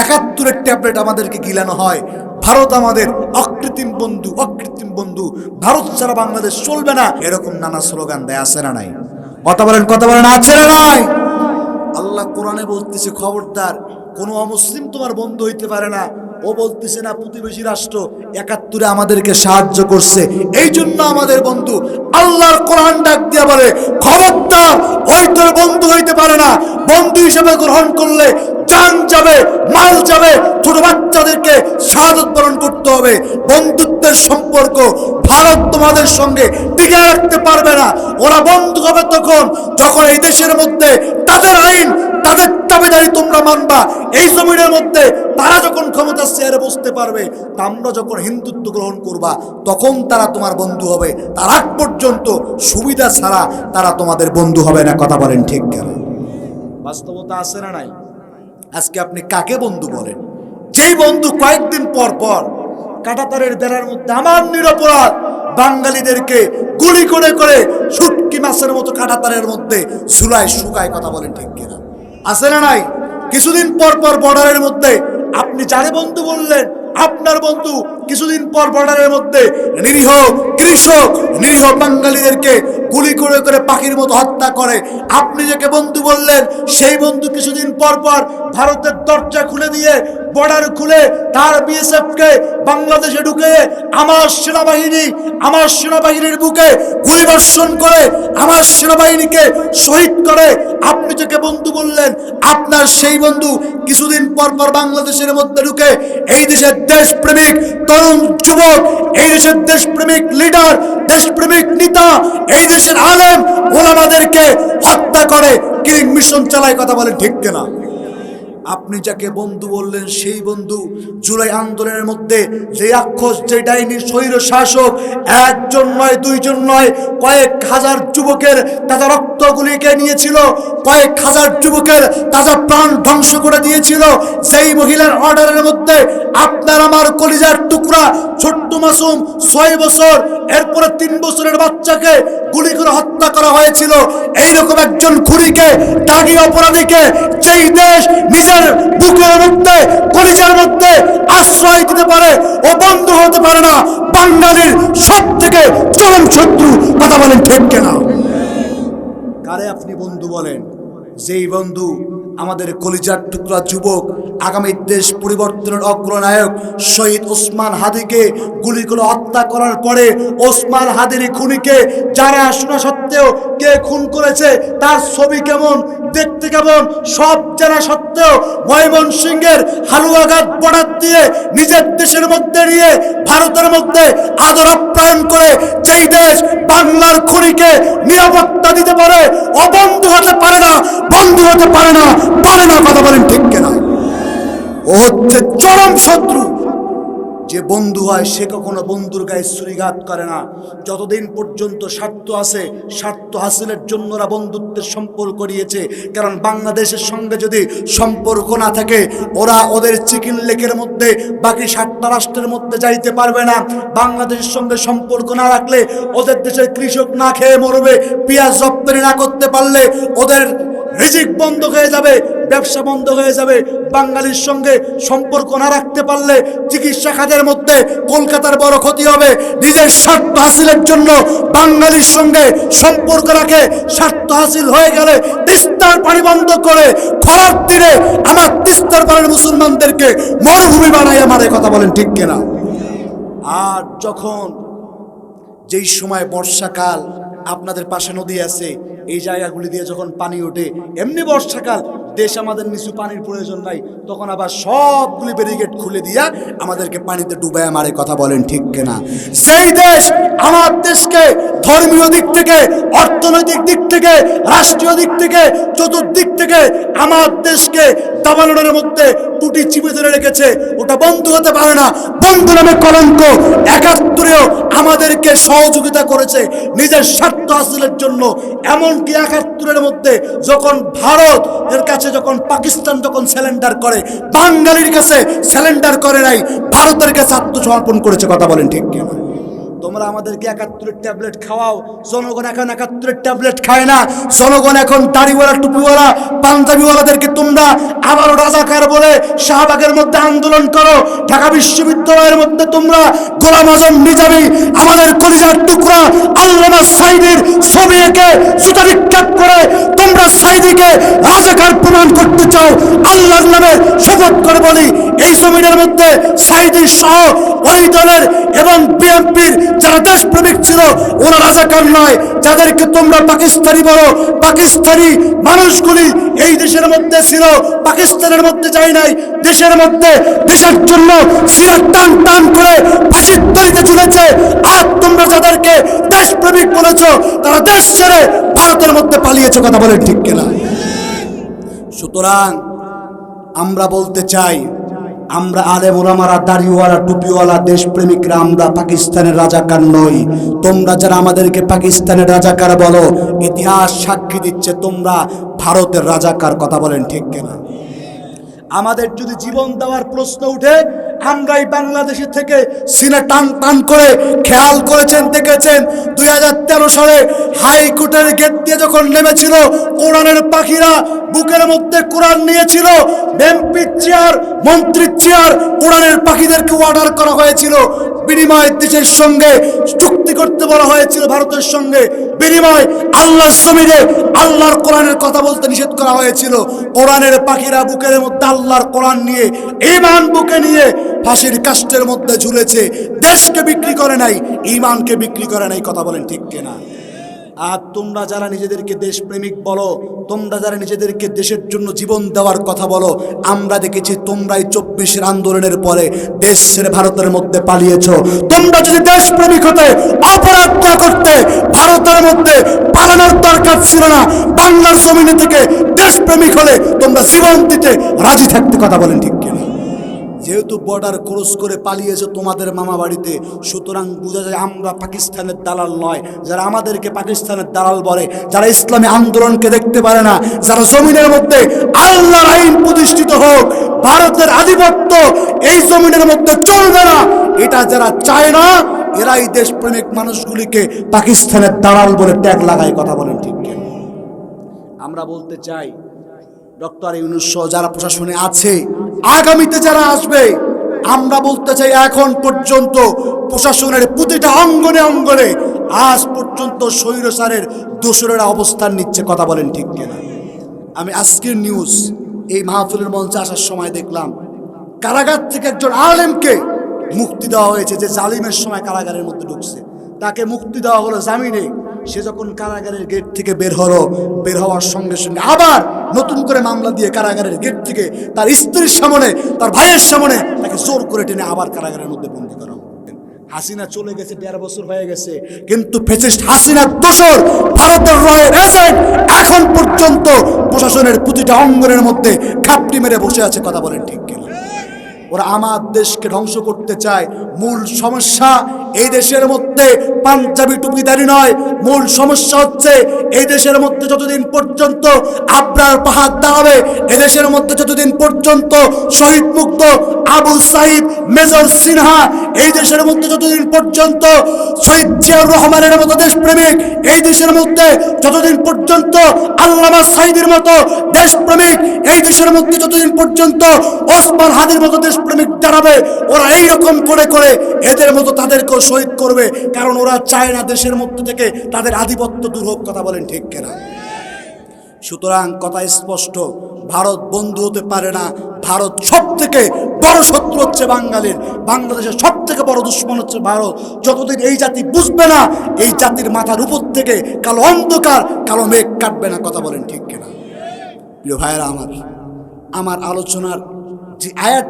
একাত্তরের ট্যাবলেট আমাদেরকে গিলানো হয়। ভারত আমাদের অকৃত্রিম বন্ধু অকৃত্রিম বন্ধু। ভারত ছাড়া বাংলাদেশ চলবে না। এরকম নানা স্লোগান দেয় আছে না নাই? কথা বলেন কথা বলেন, আছে না নাই? আল্লাহ কোরআনে বলতেছে, খবরদার, কোনো অমুসলিম তোমার বন্ধু হইতে পারে না। ও বলতেছে, না, প্রতিবেশী রাষ্ট্র একাত্তরে আমাদেরকে সাহায্য করছে। এই জন্য আমাদের বন্ধু আল্লাহর কোরআন ডাক দিয়া বলে, খবরদার, ওই তোর বন্ধু হইতে পারে না। বন্ধু হিসেবে গ্রহণ করলে জান যাবে, মাল যাবে। ছোট বাচ্চাদেরকে শাহাদত বরণ করতে হবে। বন্ধুত্বের সম্পর্ক ভারত তোমাদের সঙ্গে টিকে রাখতে পারবে না। ওরা বন্ধু হবে তখন, যখন এই দেশের মধ্যে তাদের আইন, তাদের দাবিদারি তোমরা মানবা। এই জমিনের মধ্যে তারা যখন ক্ষমতা চেয়ারে বসতে পারবে আমরা যখন হিন্দুত্ব গ্রহণ করবা, তখন তারা তোমার বন্ধু হবে। তার আগ পর্যন্ত সুবিধা ছাড়া তারা তোমাদের বন্ধু হবে না। কথা বলেন ঠিক কেন? বাস্তবতা আছে না নাই? আজকে আপনি কাকে বন্ধু বলেন? যেই বন্ধু কয়েকদিন পর পর কাটাতারের বেড়ার মধ্যে আমার নিরপরাধ বাঙালিদেরকে গুলি করে করে শুটকি মাছের মতো কাটাতারের মধ্যে সুলায় শুকায় কথা বলেন ঠিক কিনা? আছে না নাই? কিছুদিন পর পর বর্ডারের মধ্যে আপনি যারে বন্ধু বললেন, আপনার বন্ধু কিছুদিন পর বর্ডারের মধ্যে নিরীহ কৃষক, নিরীহ বাঙালিদেরকে গুলি করে করে পাখির মতো হত্যা করে। আপনি যাকে বন্ধু বললেন, সেই বন্ধু কিছুদিন পর পর ভারতের দরজা খুলে দিয়ে বর্ডার খুলে তার বিএসএফ কে বাংলাদেশে ঢুকে আমার সেনাবাহিনী, আমার সেনাবাহিনীর বুকে গুলিবর্ষণ করে, আমার সেনাবাহিনীকে শহীদ করে। আপনি যাকে বন্ধু বললেন, আপনার সেই বন্ধু কিছুদিন পর পর বাংলাদেশের মধ্যে ঢুকে এই দেশের দেশপ্রেমিক তরুণ যুবক, এই দেশের দেশপ্রেমিক লিডার দেশপ্রেমিক নেতা, এই দেশের আলেম, ওলামাদেরকে হত্যা করে কিলিং মিশন চালায় কথা বলে ঠিক কিনা? আপনি যাকে বন্ধু বললেন, সেই বন্ধু জুলাই আন্দোলনের মধ্যে যে আক্ষস যে ডাইনি স্বৈর শাসক, একজন নয়, দুইজন নয়, কয়েক হাজার যুবকের তাজা রক্তগুলিকে নিয়েছিল, কয়েক হাজার যুবকের তাজা প্রাণ ধ্বংস করে দিয়েছিল। সেই মহিলার অর্ডারের মধ্যে আপনার আমার কলিজার টুকরা, ছোট্ট মাসুম ছয় বছর, এরপরে তিন বছরের বাচ্চাকে গুলি করে হত্যা করা হয়েছিল। এইরকম একজন খুরিকে দাগি অপরাধীকে যেই দেশ নিজের বুকের মধ্যে, কলিজার মধ্যে আশ্রয় দিতে পারে ও বন্ধু হতে পারে না, বাঙালির সব থেকে চরম শত্রু। কথা বলেন ঠিক কেনা? কারে আপনি বন্ধু বলেন? যেই বন্ধু আমাদের কলিজার টুকরা যুবক, আগামী দেশ পরিবর্তনের অগ্রনায়ক শহীদ ওসমান হাদিকে গুলি করে হত্যা করার পরে ওসমান হাদির খুনিকে যারা শোনা সত্ত্বেও কে খুন করেছে, তার ছবি কেমন, দেখতে কেমন, সব জানা সত্ত্বেও ময়মনসিংহের হালুয়াঘাট বর্ডার দিয়ে নিজের দেশের মধ্যে নিয়ে ভারতের মধ্যে আদর আপ্যায়ন করে যেই দেশ বাংলার খুনিকে নিরাপত্তা দিতে পারে, অবন্ধ হতে পারে হতে পারে না পারে না কথা বলেন ঠিক কেনা। ও হচ্ছে চরম শত্রু। যে বন্ধু হয়, সে কখনো বন্ধুর গায়ে ছুরিঘাত করে না। যতদিন পর্যন্ত স্বার্থ আছে, স্বার্থ হাসিলের জন্য ওরা বন্ধুত্বের সম্পর্ক নিয়েছে। কারণ বাংলাদেশের সঙ্গে যদি সম্পর্ক না থাকে, ওরা ওদের চিকেন লেকের মধ্যে, বাকি সাতটা রাষ্ট্রের মধ্যে যাইতে পারবে না। বাংলাদেশের সঙ্গে সম্পর্ক না রাখলে ওদের দেশের কৃষক না খেয়ে মরবে, পেঁয়াজ রপ্তানি না করতে পারলে ওদের রিজিক বন্ধ হয়ে যাবে, ব্যবসা বন্ধ হয়ে যাবে। বাঙালির সঙ্গে সম্পর্ক না রাখতে পারলে চিকিৎসা খাতের মধ্যে কলকাতার বড় ক্ষতি হবে। নিজের স্বার্থ হাসিলের জন্য বাঙালির সঙ্গে সম্পর্ক রাখে। স্বার্থ হাসিল হয়ে গেলে তিস্তার পানি বন্ধ করে খরার দিনে আমার তিস্তার পানির মুসলমানদেরকে মরুভূমি বানাই আমার কথা বলেন ঠিক কিনা? আর যখন যেই সময় বর্ষাকাল আপনাদের পাশে নদী আছে এই জায়গাগুলি দিয়ে যখন পানি ওঠে, এমনি বর্ষাকাল, দেশ আমাদের নিচু পানির প্রয়োজন নাই, তখন আবার সবগুলি ব্যারিগেড খুলে দিয়া আমাদেরকে পানিতে ডুবায় মারে কথা বলেন ঠিক কেনা। সেই দেশ আমার দেশকে, ধর্মীয় দিক থেকে, অর্থনৈতিক দিক থেকে, রাষ্ট্রীয় দিক থেকে, চতুর্দিক থেকে আমার দেশকে দাবানোর মধ্যে টুটি চিপে ধরে রেখেছে। ওটা বন্ধ হতে পারে না। বন্ধু নামে কলঙ্ক। একাত্তরেও আমাদেরকে সহযোগিতা করেছে নিজের স্বার্থ হাসিলের জন্য। এমনকি একাত্তরের মধ্যে যখন ভারত এর কাছে যখন পাকিস্তান যখন স্যালেন্ডার করে, বাঙালির কাছে স্যালেন্ডার করে নাই, ভারতের কাছে আত্মসমর্পণ করেছে। কথা বলেন ঠিক কিনা তোমরা আমাদেরকে একাত্তরের ট্যাবলেট খাওয়াও। জনগণ এখন একাত্তরের ট্যাবলেট খায় না। জনগণ এখন দাড়িওয়ালা, টুপিওয়ালা, পাঞ্জাবিওয়ালাদেরকে তোমরা আবারও রাজাকার বলে শাহবাগের মধ্যে আন্দোলন করো। ঢাকা বিশ্ববিদ্যালয়ের মধ্যে তোমরা গোলাম আজম নিজামী, আমাদের কলিজার টুকরা আল্লামা সাইদের ছবি এঁকে জুতা বিক্ষেপ করে তোমরা সাইদিকে রাজাকার প্রমাণ করতে চাও, আল্লাহর নামে শপথ করে বলি, এই জমিনের মধ্যে সাইদি সহ ওই দলের এবং বিএনপির যারা দেশপ্রেমিক ছিল, ওরা রাজাকার নয়। যাদেরকে তোমরা পাকিস্তানি বলো, পাকিস্তানি মানুষগুলি এই দেশের মধ্যে ছিল, পাকিস্তানের মধ্যে যায় নাই। দেশের মধ্যে দেশের জন্য সিরাত টান টান করে ফাঁসির তরিতে চলেছে। আর তোমরা যাদেরকে দেশপ্রেমিক বলেছ, তারা দেশ ছেড়ে ভারতের মধ্যে পালিয়েছে, কথা বলে ঠিক কিনা? সুতরাং আমরা বলতে চাই, আমরা আলে মোলামারা দাড়িওয়ালা, টুপিওয়ালা, দেশপ্রেমিকরা, আমরা পাকিস্তানের রাজাকার নই। তোমরা যারা আমাদেরকে পাকিস্তানের রাজাকার বলো, ইতিহাস সাক্ষী দিচ্ছে তোমরা ভারতের রাজাকার, কথা বলেন ঠিক কেনা? আমাদের যদি জীবন দেওয়ার প্রশ্ন উঠে আমরা এই বাংলাদেশে থেকে সিনে টান টান করে খেয়াল করেছেন, দেখেছেন। দুই হাজার তেরো সালে হাইকোর্টের গেট দিয়ে যখন নেমেছিল, কোরআনের পাখিরা বুকের মধ্যে কোরআন নিয়েছিল এমপির চেয়ার মন্ত্রীর চেয়ার কোরআনের পাখিদেরকে অর্ডার করা হয়েছিল। বিনিময় দেশের সঙ্গে চুক্তি করতে বলা হয়েছিল, ভারতের সঙ্গে। বিনিময় আল্লাহর জমিনে আল্লাহর কোরআনের কথা বলতে নিষেধ করা হয়েছিল। কোরআনের পাখিরা বুকের মধ্যে আল্লাহর কোরআন নিয়ে ইমান বুকে নিয়ে ফাঁসির কাষ্টের মধ্যে ঝুলেছে, দেশকে বিক্রি করে নাই ইমানকে বিক্রি করে নাই, কথা বলেন ঠিক কিনা? আর তোমরা যারা নিজেদেরকে দেশপ্রেমিক বলো, তোমরা যারা নিজেদেরকে দেশের জন্য জীবন দেওয়ার কথা বলো, আমরা দেখেছি তোমরাই চব্বিশের আন্দোলনের পরে দেশ ছেড়ে ভারতের মধ্যে পালিয়েছ। তোমরা যদি দেশপ্রেমিক হতে, অপরাধ না করতে, ভারতের মধ্যে পালানোর দরকার ছিল না, বাংলার জমিনে থেকে দেশপ্রেমিক হলে তোমরা জীবন দিতে রাজি থাকতে, কথা বলেন ঠিক কিনা? যেহেতু বর্ডার ক্রস করে পালিয়েছে তোমাদের মামা বাড়িতে, সুতরাং বোঝা যায় আমরা পাকিস্তানের দালাল নয়। যারা আমাদেরকে পাকিস্তানের দালাল বলে, যারা ইসলামী আন্দোলনকে দেখতে পারে না, যারা জমিনের মধ্যে আল্লাহর আইন প্রতিষ্ঠিত হোক, ভারতের আধিপত্য এই জমিনের মধ্যে চলবে না। এটা যারা চায় না, এরাই দেশপ্রেমিক মানুষগুলিকে পাকিস্তানের দালাল বলে ট্যাগ লাগায় কথা বলেন ঠিক আমরা বলতে চাই, ডক্টর ইউনুস যারা প্রশাসনে আছে আগামীতে যারা আসবে, আমরা বলতে চাই এখন পর্যন্ত প্রশাসনের প্রতিটা অঙ্গনে অঙ্গনে আজ পর্যন্ত স্বৈরসারের দোসরেরা অবস্থান নিচ্ছে, কথা বলেন ঠিক কিনা। আমি আজকের নিউজ এই মাহফিলের মঞ্চে আসার সময় দেখলাম, কারাগার থেকে একজন আলেমকে মুক্তি দেওয়া হয়েছে যে জালিমের সময় কারাগারের মধ্যে ঢুকছে। তাকে মুক্তি দেওয়া হলো জামিনে। সে যখন কারাগারের গেট থেকে বের হলো, বের হওয়ার সঙ্গে সঙ্গে আবার নতুন করে মামলা দিয়ে কারাগারের গেট থেকে তার স্ত্রীর সামনে, তার ভাইয়ের সামনে তাকে জোর করে টেনে আবার কারাগারের মধ্যে বন্দি করা হাসিনা চলে গেছে, দেড় বছর হয়ে গেছে, কিন্তু ফেসিস্ট হাসিনার দোষর ভারতের রয়ের এজেন্ট এখন পর্যন্ত প্রশাসনের প্রতিটা অঙ্গনের মধ্যে খাপটি মেরে বসে আছে, কথা বলেন ঠিক কিনা? ওরা আমার দেশকে ধ্বংস করতে চায়, মূল সমস্যা এই দেশের মধ্যে পাঞ্জাবি টুপিদারি নয়। মূল সমস্যা হচ্ছে এই দেশের মধ্যে যতদিন পর্যন্ত আবরার পাহাড় দাঁড়াবে এই দেশের মধ্যে যতদিন পর্যন্ত শহীদ মুক্ত আবু সাইদ, মেজর সিনহা, এই দেশের মধ্যে যতদিন পর্যন্ত শহীদ জিয়াউর রহমানের মতো দেশপ্রেমিক, এই দেশের মধ্যে যতদিন পর্যন্ত আল্লামা সাইদের মতো দেশপ্রেমিক, এই দেশের মধ্যে যতদিন পর্যন্ত ওসমান হাদির মতো দেশপ্রেমিক দাঁড়াবে ওরা এই রকম করে করে এদের মতো তাদেরকেও শহীদ করবে, কারণ ওরা চায় না দেশের মধ্যে থেকে তাদের আধিপত্য দূর হোক, কথা বলেন ঠিক কেনা? সুতরাং কথা স্পষ্ট, ভারত বন্ধু হতে পারে না। ভারত সব থেকে বড় শত্রু হচ্ছে বাঙালির। বাংলাদেশের সব থেকে বড় দুশ্মন হচ্ছে ভারত। যতদিন এই জাতি বুঝবে না, এই জাতির মাথার উপর থেকে কালো অন্ধকার, কালো মেঘ কাটবে না, কথা বলেন ঠিক কিনা? প্রিয় ভাইয়েরা আমার আমার আলোচনার যে আয়াত